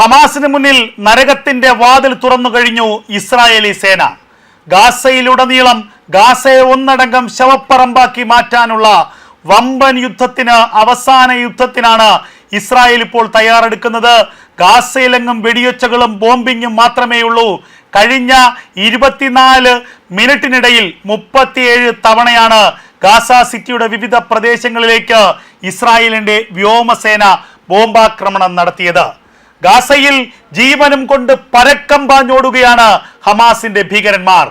ഹമാസിന് മുന്നിൽ നരകത്തിന്റെ വാതിൽ തുറന്നു കഴിഞ്ഞു ഇസ്രായേലി സേന. ഗാസയിലുടനീളം ഗാസയെ ഒന്നടങ്കം ശവപ്പറമ്പാക്കി മാറ്റാനുള്ള വമ്പൻ യുദ്ധത്തിന് അവസാന യുദ്ധത്തിനാണ് ഇസ്രായേൽ ഇപ്പോൾ തയ്യാറെടുക്കുന്നത്. ഗാസയിലെങ്ങും വെടിയൊച്ചകളും ബോംബിങ്ങും മാത്രമേ ഉള്ളൂ കഴിഞ്ഞ ഇരുപത്തിനാല് മിനിറ്റിനിടയിൽ മുപ്പത്തിയേഴ് തവണയാണ് ഗാസ സിറ്റിയുടെ വിവിധ പ്രദേശങ്ങളിലേക്ക് ഇസ്രായേലിന്റെ വ്യോമസേന ബോംബാക്രമണം നടത്തിയത്. ഗാസയിൽ ജീവനും കൊണ്ട് പരക്കം പാഞ്ഞോടുകയാണ് ഹമാസിന്റെ ഭീകരന്മാർ.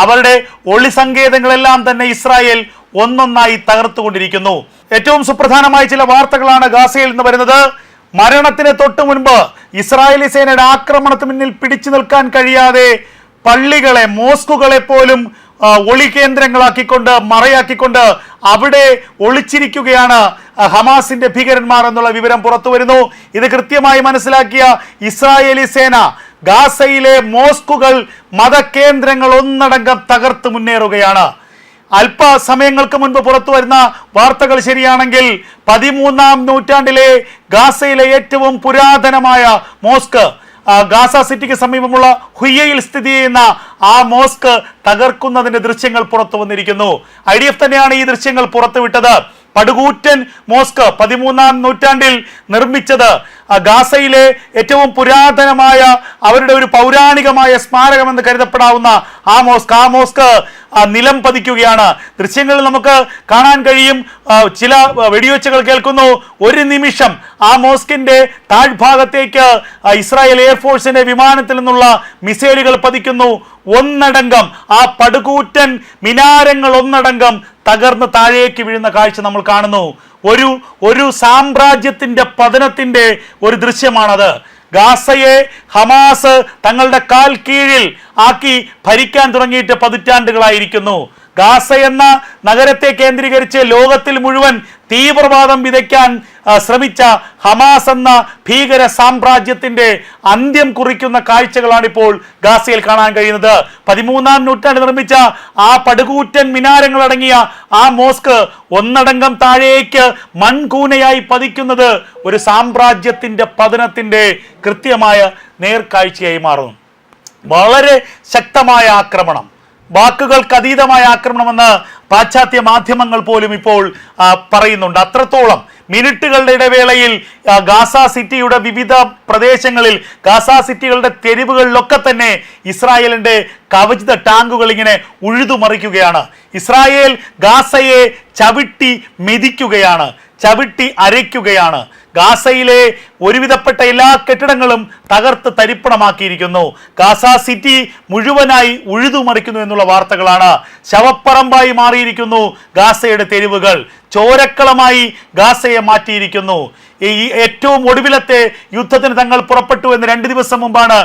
അവരുടെ ഒളി ഒളിസങ്കേതങ്ങളെല്ലാം തന്നെ ഇസ്രായേൽ ഒന്നൊന്നായി തകർത്തുകൊണ്ടിരിക്കുന്നു. ഏറ്റവും സുപ്രധാനമായ ചില വാർത്തകളാണ് ഗാസയിൽ നിന്ന് വരുന്നത്. മരണത്തിന് തൊട്ടു മുൻപ് ഇസ്രായേലി സേനയുടെ ആക്രമണത്തിന് മുന്നിൽ പിടിച്ചു നിൽക്കാൻ കഴിയാതെ പള്ളികളെ മോസ്കുകളെ പോലും ഒളി കേന്ദ്രങ്ങളാക്കിക്കൊണ്ട് മറയാക്കിക്കൊണ്ട് അവിടെ ഒളിച്ചിരിക്കുകയാണ് ഹമാസിന്റെ ഭീകരന്മാർ എന്നുള്ള വിവരം പുറത്തു വരുന്നു. ഇത് കൃത്യമായി മനസ്സിലാക്കിയ ഇസ്രായേലി സേന ഗാസയിലെ മോസ്കുകൾ മതകേന്ദ്രങ്ങൾ ഒന്നടങ്കം തകർത്ത് മുന്നേറുകയാണ്. അല്പസമയങ്ങൾക്ക് മുൻപ് പുറത്തു വരുന്ന വാർത്തകൾ ശരിയാണെങ്കിൽ പതിമൂന്നാം നൂറ്റാണ്ടിലെ ഗാസയിലെ ഏറ്റവും പുരാതനമായ മോസ്ക് ഗാസ സിറ്റിക്ക് സമീപമുള്ള ഹുയ്യയിൽ സ്ഥിതി ചെയ്യുന്ന ആ മോസ്ക് തകർക്കുന്നതിന്റെ ദൃശ്യങ്ങൾ പുറത്തു വന്നിരിക്കുന്നു. ഐ ഡി എഫ് തന്നെയാണ് ഈ ദൃശ്യങ്ങൾ പുറത്തുവിട്ടത്. പടുകൂറ്റൻ മോസ്ക് പതിമൂന്നാം നൂറ്റാണ്ടിൽ നിർമ്മിച്ചത്. ഗാസയിലെ ഏറ്റവും പുരാതനമായ അവരുടെ ഒരു പൗരാണികമായ സ്മാരകമെന്ന് കരുതപ്പെടാവുന്ന ആ മോസ്ക് ആ മോസ്ക് നിലം പതിക്കുകയാണ്. ദൃശ്യങ്ങളിൽ നമുക്ക് കാണാൻ കഴിയും ചില വെടിവെച്ചുകൾ കേൾക്കുന്നു. ഒരു നിമിഷം ആ മോസ്കിന്റെ താഴ്ഭാഗത്തേക്ക് ഇസ്രായേൽ എയർഫോഴ്സിന്റെ വിമാനത്തിൽ നിന്നുള്ള മിസൈലുകൾ പതിക്കുന്നു. ഒന്നടങ്കം ആ പടുകൂറ്റൻ മിനാരങ്ങൾ ഒന്നടങ്കം തകർന്ന് താഴേക്ക് വീഴുന്ന കാഴ്ച നമ്മൾ കാണുന്നു. ഒരു ഒരു സാമ്രാജ്യത്തിന്റെ പതനത്തിന്റെ ഒരു ദൃശ്യമാണത്. ഗാസയെ ഹമാസ് തങ്ങളുടെ കാൽ കീഴിൽ ആക്കി ഭരിക്കാൻ തുടങ്ങിയിട്ട് പതിറ്റാണ്ടുകളായിരിക്കുന്നു. ഗാസ എന്ന നഗരത്തെ കേന്ദ്രീകരിച്ച് ലോകത്തിൽ മുഴുവൻ തീവ്രവാദം വിതയ്ക്കാൻ ശ്രമിച്ച ഹമാസ് എന്ന ഭീകര സാമ്രാജ്യത്തിന്റെ അന്ത്യം കുറിക്കുന്ന കാഴ്ചകളാണ് ഇപ്പോൾ ഗാസയിൽ കാണാൻ കഴിയുന്നത്. പതിമൂന്നാം നൂറ്റാണ്ട് നിർമ്മിച്ച ആ പടുകൂറ്റൻ മിനാരങ്ങൾ അടങ്ങിയ ആ മോസ്ക് ഒന്നടങ്കം താഴേക്ക് മൺകൂനയായി പതിക്കുന്നത് ഒരു സാമ്രാജ്യത്തിന്റെ പതനത്തിന്റെ കൃത്യമായ നേർക്കാഴ്ചയായി മാറുന്നു. വളരെ ശക്തമായ ആക്രമണം. വാക്കുകൾക്ക് അതീതമായ ആക്രമണമെന്ന് പാശ്ചാത്യ മാധ്യമങ്ങൾ പോലും ഇപ്പോൾ പറയുന്നുണ്ട്. അത്രത്തോളം മിനിറ്റുകളുടെ ഇടവേളയിൽ ഗാസ സിറ്റിയുടെ വിവിധ പ്രദേശങ്ങളിൽ ഗാസ സിറ്റികളുടെ തെരുവുകളിലൊക്കെ തന്നെ ഇസ്രായേലിന്റെ കവചിത ടാങ്കുകൾ ഇങ്ങനെ ഉഴുതുമറിക്കുകയാണ്. ഇസ്രായേൽ ഗാസയെ ചവിട്ടി മെതിക്കുകയാണ് ചവിട്ടി അരയ്ക്കുകയാണ്. ഗാസയിലെ ഒരുവിധപ്പെട്ട എല്ലാ കെട്ടിടങ്ങളും തകർത്ത് തരിപ്പണമാക്കിയിരിക്കുന്നു. ഗാസ സിറ്റി മുഴുവനായി ഉഴുതുമറിക്കുന്നു എന്നുള്ള വാർത്തകളാണ് ശവപ്പറമ്പായി മാറിയിരിക്കുന്നു ഗാസയുടെ തെരുവുകൾ. ചോരക്കളമായി ഗാസയെ മാറ്റിയിരിക്കുന്നു. ഈ ഏറ്റവും ഒടുവിലത്തെ യുദ്ധത്തിന് തങ്ങൾ പുറപ്പെട്ടു എന്ന് രണ്ട് ദിവസം മുമ്പാണ്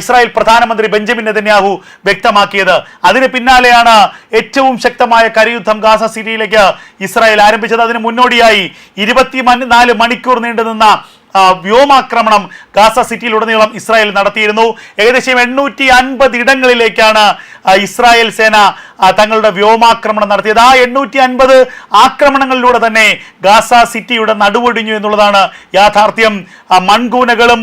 ഇസ്രായേൽ പ്രധാനമന്ത്രി ബെഞ്ചമിൻ നെതന്യാഹു വ്യക്തമാക്കിയത്. അതിന് പിന്നാലെയാണ് ഏറ്റവും ശക്തമായ കരയുദ്ധം ഗാസ സിറ്റിയിലേക്ക് ഇസ്രായേൽ ആരംഭിച്ചത്. അതിന് മുന്നോടിയായി ഇരുപത്തി നാല് മണിക്കൂർ നീണ്ടുനിന്ന വ്യോമാക്രമണം ഗാസ സിറ്റിയിലുടനീളം ഇസ്രായേൽ നടത്തിയിരുന്നു. ഏകദേശം എണ്ണൂറ്റി അൻപത് ഇടങ്ങളിലേക്കാണ് ഇസ്രായേൽ സേന തങ്ങളുടെ വ്യോമാക്രമണം നടത്തിയത്. ആ എണ്ണൂറ്റി അൻപത് ആക്രമണങ്ങളിലൂടെ തന്നെ ഗാസ സിറ്റിയുടെ നടുവൊടിഞ്ഞു എന്നുള്ളതാണ് യാഥാർത്ഥ്യം. മൺകൂനകളും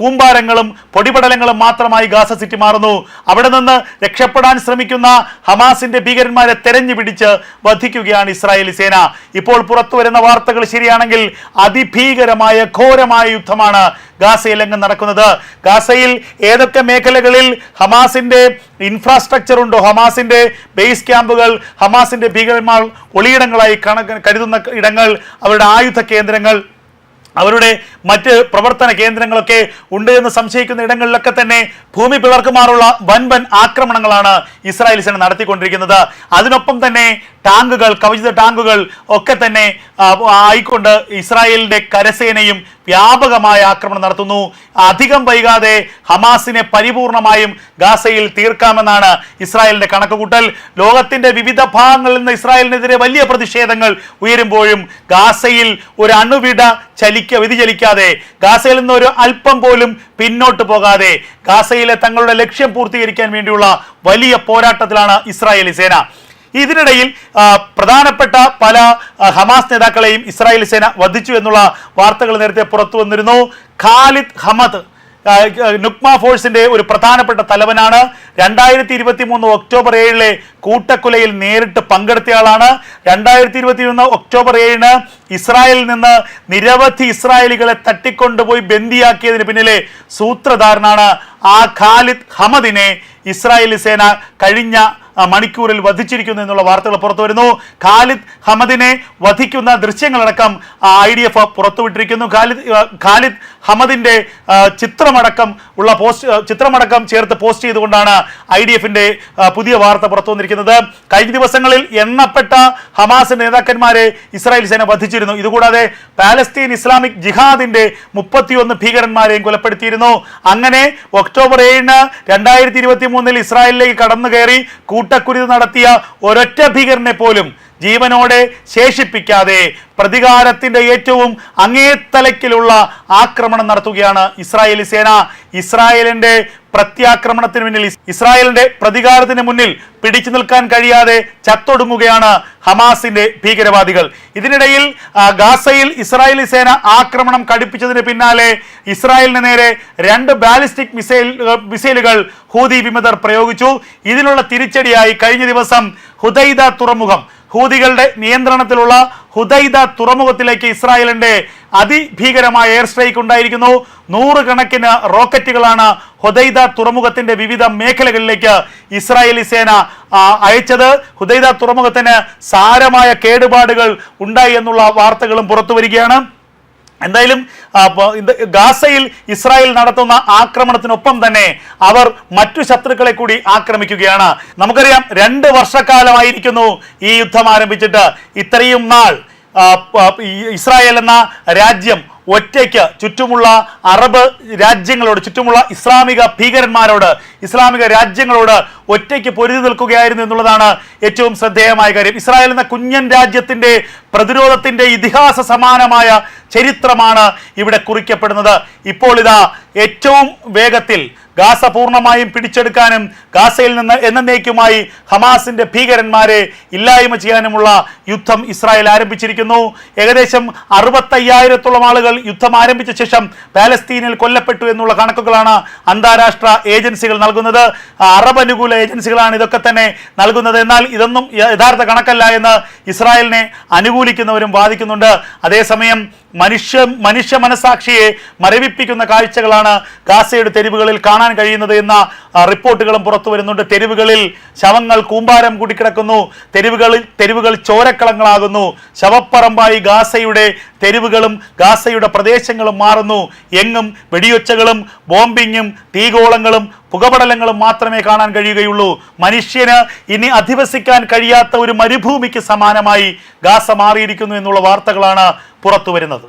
കൂമ്പാരങ്ങളും പൊടിപടലങ്ങളും മാത്രമായി ഗാസ സിറ്റി മാറുന്നു. അവിടെ നിന്ന് രക്ഷപ്പെടാൻ ശ്രമിക്കുന്ന ഹമാസിന്റെ ഭീകരന്മാരെ തെരഞ്ഞു പിടിച്ച് വധിക്കുകയാണ് ഇസ്രായേലി സേന. ഇപ്പോൾ പുറത്തു വരുന്ന വാർത്തകൾ ശരിയാണെങ്കിൽ അതിഭീകരമായ ഘോരമായ യുദ്ധമാണ് ഗാസയിലെങ്ങും നടക്കുന്നത്? ഗാസയിൽ ഏതൊക്കെ മേഖലകളിൽ ഹമാസിന്റെ ഇൻഫ്രാസ്ട്രക്ചർ ഉണ്ടോ? ഹമാസിന്റെ ബേസ് ക്യാമ്പുകൾ ഹമാസിന്റെ ഭീകരന്മാർ ഒളിയിടങ്ങളായി കണ കരുതുന്ന ഇടങ്ങൾ അവരുടെ ആയുധ കേന്ദ്രങ്ങൾ അവരുടെ മറ്റ് പ്രവർത്തന കേന്ദ്രങ്ങളൊക്കെ ഉണ്ട് എന്ന് സംശയിക്കുന്ന ഇടങ്ങളിലൊക്കെ തന്നെ ഭൂമി പിളർക്കുമാറുള്ള വൻ വൻ ആക്രമണങ്ങളാണ് ഇസ്രായേൽ സേന നടത്തിക്കൊണ്ടിരിക്കുന്നത്. അതിനൊപ്പം തന്നെ ടാങ്കുകൾ കവചിത ടാങ്കുകൾ ഒക്കെ തന്നെ ആയിക്കൊണ്ട് ഇസ്രായേലിന്റെ കരസേനയും വ്യാപകമായ ആക്രമണം നടത്തുന്നു. അധികം വൈകാതെ ഹമാസിനെ പരിപൂർണമായും ഗാസയിൽ തീർക്കാമെന്നാണ് ഇസ്രായേലിന്റെ കണക്കുകൂട്ടൽ. ലോകത്തിന്റെ വിവിധ ഭാഗങ്ങളിൽ നിന്ന് ഇസ്രായേലിനെതിരെ വലിയ പ്രതിഷേധങ്ങൾ ഉയരുമ്പോഴും ഗാസയിൽ ഒരു അണുവിട ചലിക്ക വ്യതിചലിക്കാതെ ഗാസയിൽ നിന്ന് ഒരു അല്പം പോലും പിന്നോട്ട് പോകാതെ ഗാസയിലെ തങ്ങളുടെ ലക്ഷ്യം പൂർത്തീകരിക്കാൻ വേണ്ടിയുള്ള വലിയ പോരാട്ടത്തിലാണ് ഇസ്രായേലി സേന. ഇതിനിടയിൽ പ്രധാനപ്പെട്ട പല ഹമാസ് നേതാക്കളെയും ഇസ്രായേൽ സേന വധിച്ചു എന്നുള്ള വാർത്തകൾ നേരത്തെ പുറത്തു വന്നിരുന്നു. ഖാലിദ് ഹമദ് നുക്മ ഫോഴ്സിന്റെ ഒരു പ്രധാനപ്പെട്ട തലവനാണ്. രണ്ടായിരത്തി ഇരുപത്തി മൂന്ന് ഒക്ടോബർ ഏഴിലെ കൂട്ടക്കൊലയിൽ നേരിട്ട് പങ്കെടുത്തയാളാണ് രണ്ടായിരത്തി ഇരുപത്തി മൂന്ന് ഒക്ടോബർ ഏഴിന് ഇസ്രായേലിൽ നിന്ന് നിരവധി ഇസ്രായേലികളെ തട്ടിക്കൊണ്ടുപോയി ബന്ദിയാക്കിയതിന് പിന്നിലെ സൂത്രധാരനാണ് ആ ഖാലിദ് ഹമദിനെ ഇസ്രായേലി സേന കഴിഞ്ഞ മണിക്കൂറിൽ വധിച്ചിരിക്കുന്നു എന്നുള്ള വാർത്തകൾ പുറത്തു വരുന്നു. ഖാലിദ് ഹമദിനെ വധിക്കുന്ന ദൃശ്യങ്ങളടക്കം ഐ ഡി എഫ് പുറത്തുവിട്ടിരിക്കുന്നു. ഖാലിദ് ഖാലിദ് ഹമദിന്റെ ചിത്രമടക്കം ഉള്ള പോസ്റ്റ് ചിത്രമടക്കം ചേർത്ത് പോസ്റ്റ് ചെയ്തുകൊണ്ടാണ് ഐ ഡി എഫിന്റെ പുതിയ വാർത്ത പുറത്തു വന്നിരിക്കുന്നത്. കഴിഞ്ഞ ദിവസങ്ങളിൽ എണ്ണപ്പെട്ട ഹമാസ് നേതാക്കന്മാരെ ഇസ്രായേൽ സേന വധിച്ചിരുന്നു. ഇതുകൂടാതെ പാലസ്തീൻ ഇസ്ലാമിക് ജിഹാദിന്റെ മുപ്പത്തിയൊന്ന് ഭീകരന്മാരെയും കൊലപ്പെടുത്തിയിരുന്നു. അങ്ങനെ ഒക്ടോബർ ഏഴിന് രണ്ടായിരത്തി ഇരുപത്തി മൂന്നിൽ ഇസ്രായേലിലേക്ക് കടന്നു കയറി കൂട്ടക്കുരുതി നടത്തിയ ഒരൊറ്റ ഭീകരനെ പോലും ജീവനോടെ ശേഷിപ്പിക്കാതെ പ്രതികാരത്തിന്റെ ഏറ്റവും അങ്ങേത്തലക്കിലുള്ള ആക്രമണം നടത്തുകയാണ് ഇസ്രായേലി സേന. ഇസ്രായേലിന്റെ പ്രത്യാക്രമണത്തിന് മുന്നിൽ ഇസ് ഇസ്രായേലിന്റെ പ്രതികാരത്തിന് മുന്നിൽ പിടിച്ചു നിൽക്കാൻ കഴിയാതെ ചത്തൊടുങ്ങുകയാണ് ഹമാസിന്റെ ഭീകരവാദികൾ. ഇതിനിടയിൽ ഗാസയിൽ ഇസ്രായേലി സേന ആക്രമണം കടുപ്പിച്ചതിന് പിന്നാലെ ഇസ്രായേലിന് നേരെ രണ്ട് ബാലിസ്റ്റിക് മിസൈൽ മിസൈലുകൾ ഹൂതി വിമതർ പ്രയോഗിച്ചു. ഇതിനുള്ള തിരിച്ചടിയായി കഴിഞ്ഞ ദിവസം ഹുദൈദ തുറമുഖം ഹൂതികളുടെ നിയന്ത്രണത്തിലുള്ള ഹുദൈദ തുറമുഖത്തിലേക്ക് ഇസ്രായേലിന്റെ അതിഭീകരമായ എയർ സ്ട്രൈക്ക് ഉണ്ടായിരിക്കുന്നു. നൂറുകണക്കിന് റോക്കറ്റുകളാണ് ഹുദൈദ തുറമുഖത്തിന്റെ വിവിധ മേഖലകളിലേക്ക് ഇസ്രായേലി സേന അയച്ചത്. ഹുദൈദ തുറമുഖത്തിന് സാരമായ കേടുപാടുകൾ ഉണ്ടായി എന്നുള്ള വാർത്തകളും പുറത്തു വരികയാണ് എന്തായാലും ഗാസയിൽ ഇസ്രായേൽ നടത്തുന്ന ആക്രമണത്തിനൊപ്പം തന്നെ അവർ മറ്റു ശത്രുക്കളെ കൂടി ആക്രമിക്കുകയാണ്. നമുക്കറിയാം രണ്ട് വർഷക്കാലമായിരിക്കുന്നു ഈ യുദ്ധം ആരംഭിച്ചിട്ട്. ഇത്രയും നാൾ ഇസ്രായേൽ എന്ന രാജ്യം ഒറ്റയ്ക്ക് ചുറ്റുമുള്ള അറബ് രാജ്യങ്ങളോട് ചുറ്റുമുള്ള ഇസ്ലാമിക ഭീകരന്മാരോട് ഇസ്ലാമിക രാജ്യങ്ങളോട് ഒറ്റയ്ക്ക് പൊരുതി നിൽക്കുകയായിരുന്നു എന്നുള്ളതാണ് ഏറ്റവും ശ്രദ്ധേയമായ കാര്യം. ഇസ്രായേൽ എന്ന കുഞ്ഞൻ രാജ്യത്തിന്റെ പ്രതിരോധത്തിന്റെ ഇതിഹാസ സമാനമായ ചരിത്രമാണ് ഇവിടെ കുറിക്കപ്പെടുന്നത്. ഇപ്പോൾ ഇതാ ഏറ്റവും വേഗത്തിൽ ഗാസ പൂർണമായും പിടിച്ചെടുക്കാനും ഗാസയിൽ നിന്ന് എന്നേക്കുമായി ഹമാസിന്റെ ഭീകരന്മാരെ ഇല്ലായ്മ ചെയ്യാനുമുള്ള യുദ്ധം ഇസ്രായേൽ ആരംഭിച്ചിരിക്കുന്നു. ഏകദേശം അറുപത്തയ്യായിരത്തോളം ആളുകൾ യുദ്ധം ആരംഭിച്ച ശേഷം പാലസ്തീനിൽ കൊല്ലപ്പെട്ടു എന്നുള്ള കണക്കുകളാണ് അന്താരാഷ്ട്ര ഏജൻസികൾ നൽകുന്നത്. അറബ് അനുകൂല ഏജൻസികളാണ് ഇതൊക്കെ തന്നെ നൽകുന്നത്. എന്നാൽ ഇതൊന്നും യഥാർത്ഥ കണക്കല്ല എന്ന് ഇസ്രായേലിനെ അനുകൂലിക്കുന്നവരും വാദിക്കുന്നുണ്ട്. അതേസമയം മനുഷ്യ മനുഷ്യ മനസാക്ഷിയെ മരവിപ്പിക്കുന്ന കാഴ്ചകളാണ് ഗാസയുടെ തെരുവുകളിൽ കാണാൻ കഴിയുന്നത് എന്ന റിപ്പോർട്ടുകളും പുറത്തു വരുന്നുണ്ട്. തെരുവുകളിൽ ശവങ്ങൾ കൂമ്പാരം കൂടിക്കിടക്കുന്നു. തെരുവുകളിൽ തെരുവുകൾ ചോരക്കളങ്ങളാകുന്നു. ശവപ്പറമ്പായി ഗാസയുടെ തെരുവുകളും ഗാസയുടെ പ്രദേശങ്ങളും മാറുന്നു. എങ്ങും വെടിയൊച്ചകളും ബോംബിങ്ങും തീഗോളങ്ങളും പുകപടലങ്ങളും മാത്രമേ കാണാൻ കഴിയുകയുള്ളൂ. മനുഷ്യന് ഇനി അധിവസിക്കാൻ കഴിയാത്ത ഒരു മരുഭൂമിക്ക് സമാനമായി ഗാസ മാറിയിരിക്കുന്നു എന്നുള്ള വാർത്തകളാണ് പുറത്തു വരുന്നത്